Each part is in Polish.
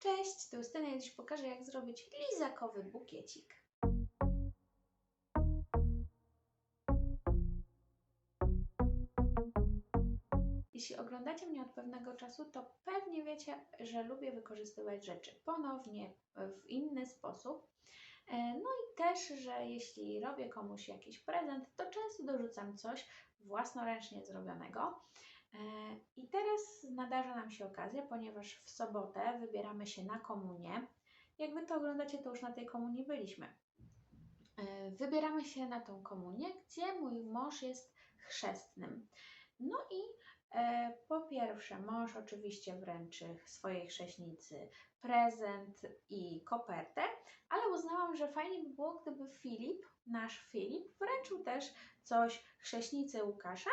Cześć, to Justyna i dziś pokażę jak zrobić lizakowy bukiecik. Jeśli oglądacie mnie od pewnego czasu, to pewnie wiecie, że lubię wykorzystywać rzeczy ponownie, w inny sposób. E, No i też, że jeśli robię komuś jakiś prezent, to często dorzucam coś własnoręcznie zrobionego. E, I teraz nadarza nam się okazja, ponieważ w sobotę wybieramy się na komunię. Jak wy to oglądacie, to już na tej komunii byliśmy. E, Wybieramy się na tą komunię, gdzie mój mąż jest chrzestnym. No i e, po pierwsze, mąż oczywiście wręczy swojej chrześnicy prezent i kopertę, ale uznałam, że fajnie by było, gdyby Filip, nasz Filip, wręczył też coś chrześnicy Łukasza,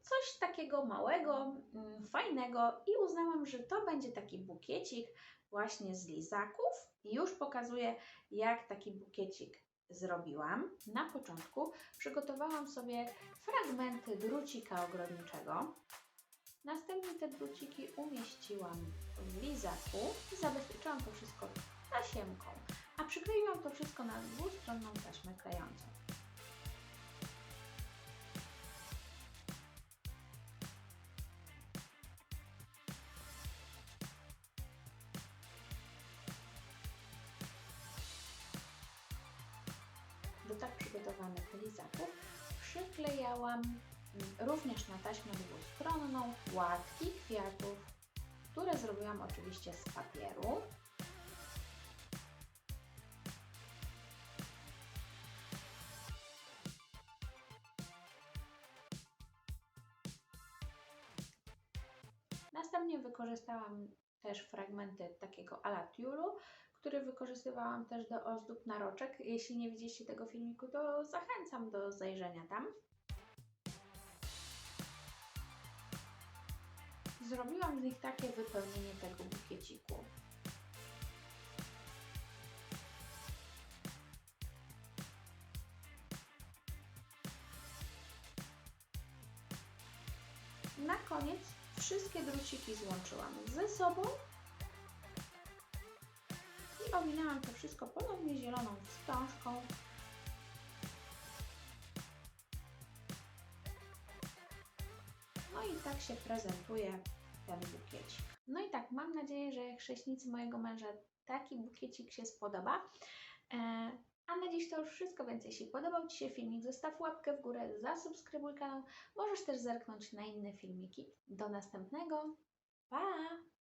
coś takiego małego, mm, fajnego i uznałam, że to będzie taki bukiecik właśnie z lizaków. Już pokazuję, jak taki bukiecik zrobiłam. Na początku przygotowałam sobie fragmenty drucika ogrodniczego. Następnie te druciki umieściłam w lizaku i zabezpieczyłam to wszystko tasiemką, a przykleiłam to wszystko na dwustronną taśmę klejącą. Do tak przygotowanych lizaków przyklejałam mm, również na taśmę dwustronną łatki kwiatów, które zrobiłam oczywiście z papieru. Następnie wykorzystałam też fragmenty takiego ala który wykorzystywałam też do ozdób naroczek. Jeśli nie widzieliście tego filmiku, to zachęcam do zajrzenia tam. Zrobiłam z nich takie wypełnienie tego bukieciku. Na koniec wszystkie druciki złączyłam ze sobą i owinęłam to wszystko ponownie zieloną wstążką. No i tak się prezentuje ten bukiecik. No i tak, mam nadzieję, że chrześnicy mojego męża taki bukiecik się spodoba. E, a na dziś to już wszystko, więc jeśli podobał Ci się filmik, zostaw łapkę w górę, zasubskrybuj kanał. Możesz też zerknąć na inne filmiki. Do następnego. Pa!